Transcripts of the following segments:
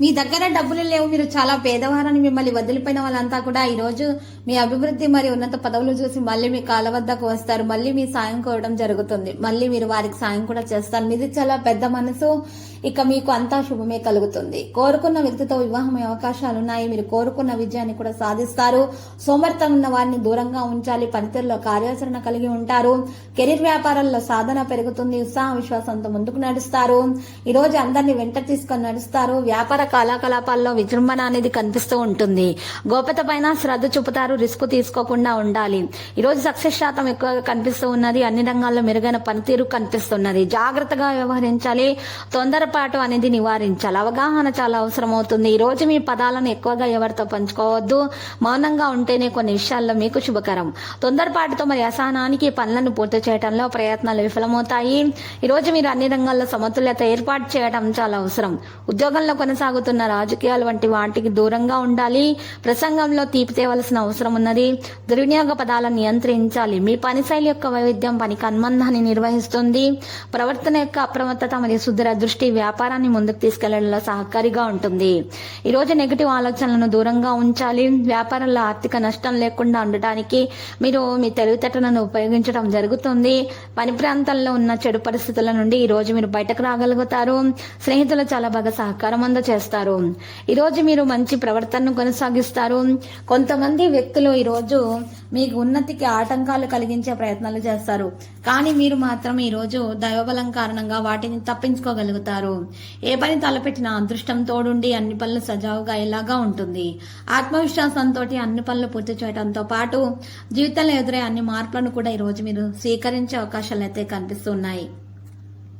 మీ దగ్గర డబ్బులు లేవు మీరు చాలా పేదవారని మిమ్మల్ని వదిలిపోయిన వాళ్ళంతా కూడా ఈరోజు మీ అభివృద్ధి మరియు ఉన్నత పదవులు చూసి మళ్ళీ మీ కాళ్ళ వద్దకు వస్తారు. మళ్ళీ మీ సాయం కోరడం జరుగుతుంది. మళ్ళీ మీరు వారికి సాయం కూడా చేస్తారు. మీది చాలా పెద్ద మనసు. ఇక మీకు అంతా శుభమే కలుగుతుంది. కోరుకున్న వ్యక్తితో వివాహం అవకాశాలు ఉన్నాయి మీరు కోరుకున్న విజయాన్ని కూడా సాధిస్తారు. సోమర్థం ఉన్న వారిని దూరంగా ఉంచాలి. పనితీరులో కార్యాచరణ కలిగి ఉంటారు. కెరీర్ వ్యాపారాల్లో సాధన పెరుగుతుంది. ఉత్సాహ విశ్వాసంతో ముందుకు నడుస్తారు. ఈ రోజు అందరినీ వెంట తీసుకొని నడుస్తారు. వ్యాపార కార్యకలాపాల్లో విజృంభణ అనేది కనిపిస్తూ ఉంటుంది. గోప్యత పైన శ్రద్ధ చూపుతారు. రిస్క్ తీసుకోకుండా ఉండాలి. ఈ రోజు సక్సెస్ శాతం ఎక్కువగా కనిపిస్తూ ఉన్నది. అన్ని రంగాల్లో మెరుగైన పనితీరు కనిపిస్తున్నది. జాగ్రత్తగా వ్యవహరించాలి. తొందరపాటు అనేది నివారించాలి. అవగాహన చాలా అవసరం అవుతుంది ఈ రోజు మీ పదాలను ఎక్కువగా ఎవరితో పంచుకోవద్దు. మౌనంగా ఉంటేనే కొన్ని విషయాల్లో మీకు శుభకరం. తొందరపాటుతో మరి అసహనానికి పనులను పూర్తి చేయడంలో ప్రయత్నాలు విఫలమవుతాయి. ఈ రోజు మీరు అన్ని రంగాల్లో సమతుల్యత ఏర్పాటు చేయడం చాలా అవసరం. ఉద్యోగంలో కొనసాగుతున్న రాజకీయాలు వంటి వాటికి దూరంగా ఉండాలి. ప్రసంగంలో తీపి తేవలసిన అవసరం ఉన్నది. దుర్వినియోగ పదాలను నియంత్రించాలి. మీ పని శైలి యొక్క వైవిధ్యం పనికి అనుబంధాన్ని నిర్వహిస్తుంది. ప్రవర్తన యొక్క అప్రమత్తత మరియు సుదృఢ దృష్టి వ్యాపారాన్ని ముందుకు తీసుకెళ్ళడంలో సహకారిగా ఉంటుంది. ఈ రోజు నెగిటివ్ ఆలోచనలను దూరంగా ఉంచాలి. వ్యాపారంలో ఆర్థిక నష్టం లేకుండా ఉండటానికి మీరు మీ తెలివితేటలను ఉపయోగించడం జరుగుతుంది. పని ప్రాంతాల్లో ఉన్న చెడు పరిస్థితుల నుండి ఈ రోజు మీరు బయటకు రాగలుగుతారు. స్నేహితులు చాలా బాగా సహకారం అందజేస్తారు. ఈ రోజు మీరు మంచి ప్రవర్తనను కొనసాగిస్తారు. కొంతమంది వ్యక్తులు ఈ రోజు మీకు ఉన్నతికి ఆటంకాలు కలిగించే ప్రయత్నాలు చేస్తారు. కానీ మీరు మాత్రం ఈ రోజు దైవబలం కారణంగా వాటిని తప్పించుకోగలుగుతారు. ఏ పని తలపెట్టినా అదృష్టం తోడుండి అన్ని పనులు సజావుగా ఇలాగా ఉంటుంది. ఆత్మవిశ్వాసంతో అన్ని పనులు పూర్తి చేయడంతో పాటు జీవితంలో ఎదురే అన్ని మార్పులను కూడా ఈ రోజు మీరు స్వీకరించే అవకాశాలు అయితే కనిపిస్తున్నాయి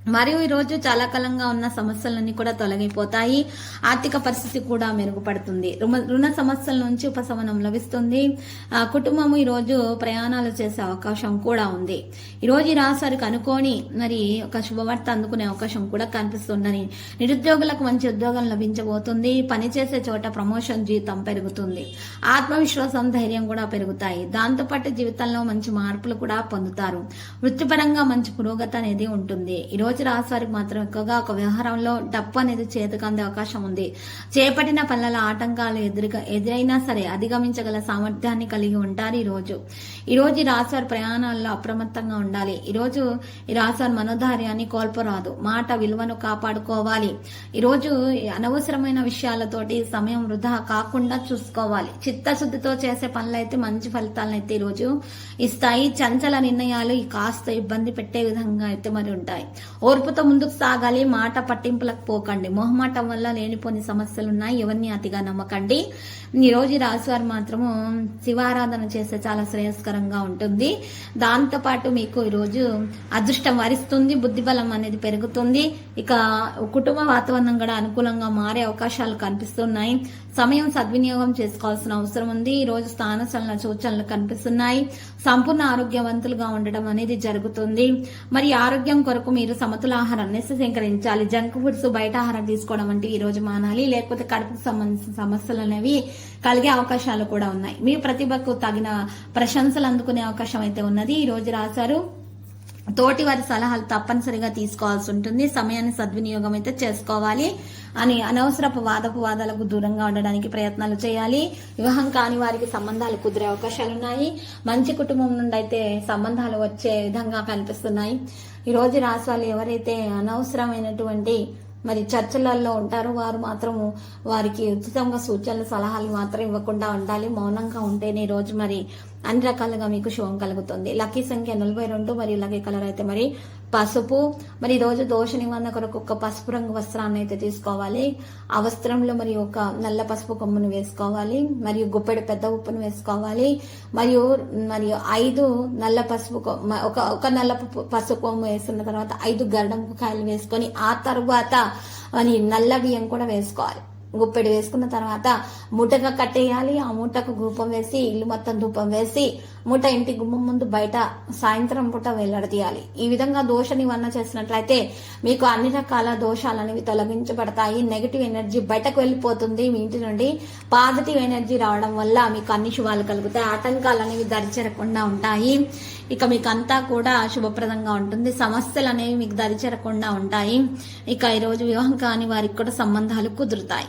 మరియు ఈ రోజు చాలా కాలంగా ఉన్న సమస్యలన్నీ కూడా తొలగిపోతాయి. ఆర్థిక పరిస్థితి కూడా మెరుగుపడుతుంది. రుమ- రుణ సమస్యల నుంచి ఉపశమనం లభిస్తుంది. కుటుంబం ఈరోజు ప్రయాణాలు చేసే అవకాశం కూడా ఉంది. ఈ రోజు ఈ రాశారికి అనుకోని మరి ఒక శుభవార్త అందుకునే అవకాశం కూడా కనిపిస్తుందని నిరుద్యోగులకు మంచి ఉద్యోగం లభించబోతుంది. పనిచేసే చోట ప్రమోషన్ జీతం పెరుగుతుంది. ఆత్మవిశ్వాసం ధైర్యం కూడా పెరుగుతాయి. దాంతోపాటు జీవితంలో మంచి మార్పులు కూడా పొందుతారు. వృత్తిపరంగా మంచి పురోగతి అనేది ఉంటుంది. ఈ రోజు రాశివారికి మాత్రం ఎక్కువగా ఒక వ్యవహారంలో డప్పు అనేది చేతకందే అవకాశం ఉంది. చేపట్టిన పనుల ఆటంకాలు ఎదురుగా ఎదురైనా సరే అధిగమించగల సామర్థ్యాన్ని కలిగి ఉంటారు ఈ రోజు. ఈ రోజు ఈ రాశివారి ప్రయాణాల్లో అప్రమత్తంగా ఉండాలి. ఈ రోజు ఈ రాశివారి మనోధైర్యాన్ని కోల్పోరాదు. మాట విలువను కాపాడుకోవాలి. ఈ రోజు అనవసరమైన విషయాలతోటి సమయం వృధా కాకుండా చూసుకోవాలి. చిత్తశుద్ధితో చేసే పనులైతే మంచి ఫలితాలను అయితే ఈ రోజు ఇస్తాయి. చంచల నిర్ణయాలు ఈ కాస్త ఇబ్బంది పెట్టే విధంగా అయితే మరి ఉంటాయి. ఓర్పుతో ముందుకు సాగాలి మాట పట్టింపులకు పోకండి. మొహమాటం వల్ల లేనిపోని సమస్యలు ఉన్నాయి ఎవరిని అతిగా నమ్మకండి. ఈ రోజు ఈ రాశివారు మాత్రము శివారాధన చేస్తే చాలా శ్రేయస్కరంగా ఉంటుంది. దాంతోపాటు మీకు ఈరోజు అదృష్టం వరిస్తుంది. బుద్ధి బలం అనేది పెరుగుతుంది. ఇక కుటుంబ వాతావరణం కూడా అనుకూలంగా మారే అవకాశాలు కనిపిస్తున్నాయి. సమయం సద్వినియోగం చేసుకోవాల్సిన అవసరం ఉంది. ఈ రోజు స్థాన చలన సూచనలు కనిపిస్తున్నాయి. సంపూర్ణ ఆరోగ్యవంతులుగా ఉండడం అనేది జరుగుతుంది. మరి ఆరోగ్యం కొరకు మీరు సమతుల ఆహారాన్ని సేకరించాలి జంక్ ఫుడ్స్ బయట ఆహారం తీసుకోవడం వంటి ఈ రోజు మానాలి. లేకపోతే కడుపుకు సంబంధించిన సమస్యలు అనేవి కలిగే అవకాశాలు కూడా ఉన్నాయి. మీ ప్రతిభకు తగిన ప్రశంసలు అందుకునే అవకాశం అయితే ఉన్నది. ఈ రోజు రాశారు తోటి వారి సలహాలు తప్పనిసరిగా తీసుకోవాల్సి ఉంటుంది. సమయాన్ని సద్వినియోగం అయితే చేసుకోవాలి. అని అనవసరపు వాదపు వాదాలకు దూరంగా ఉండడానికి ప్రయత్నాలు చేయాలి. వివాహం కాని వారికి సంబంధాలు కుదిరే అవకాశాలు ఉన్నాయి. మంచి కుటుంబం నుండి అయితే సంబంధాలు వచ్చే విధంగా కనిపిస్తున్నాయి. ఈ రోజు రాశి వాళ్ళు ఎవరైతే అనవసరమైనటువంటి మరి చర్చలలో ఉంటారు. వారు మాత్రము వారికి ఉచితంగా సూచనలు సలహాలు మాత్రం ఇవ్వకుండా ఉండాలి. మౌనంగా ఉంటేనే ఈ రోజు మరి అన్ని రకాలుగా మీకు శుభం కలుగుతుంది. లక్కీ సంఖ్య నలభై రెండు మరియు లక్కీ కలర్ అయితే మరి పసుపు. మరి ఈ రోజు దోష నివారణ కొరకు ఒక పసుపు రంగు వస్త్రాన్ని అయితే తీసుకోవాలి. ఆ వస్త్రంలో మరి ఒక నల్ల పసుపు కొమ్మును వేసుకోవాలి. మరియు గుప్పెడు పెద్ద ఉప్పును వేసుకోవాలి. మరియు మరియు ఐదు నల్ల పసుపు ఒక ఒక నల్ల పసుపు కొమ్ము వేసుకున్న తర్వాత ఐదు గరడంపు కాయలు వేసుకొని ఆ తర్వాత మరి నల్ల బియ్యం కూడా వేసుకోవాలి. గుప్పెడు వేసుకున్న తర్వాత మూటగా కట్టేయాలి. ఆ మూటకు ధూపం వేసి ఇల్లు మొత్తం ధూపం వేసి మూట ఇంటి గుమ్మం ముందు బయట సాయంత్రం పూట వెల్లడదీయాలి ఈ విధంగా దోష నివారణ చేసినట్లయితే మీకు అన్ని రకాల దోషాలు అనేవి తొలగించబడతాయి. నెగిటివ్ ఎనర్జీ బయటకు వెళ్ళిపోతుంది. మీ ఇంటి నుండి పాజిటివ్ ఎనర్జీ రావడం వల్ల మీకు అన్ని శుభాలు కలుగుతాయి. ఆటంకాలు అనేవి దరిచేరకుండా ఉంటాయి. ఇక మీకు అంతా కూడా శుభప్రదంగా ఉంటుంది. సమస్యలు అనేవి మీకు దరిచేరకుండా ఉంటాయి. ఇక ఈరోజు వివాహం కాని వారికి కూడా సంబంధాలు కుదురుతాయి.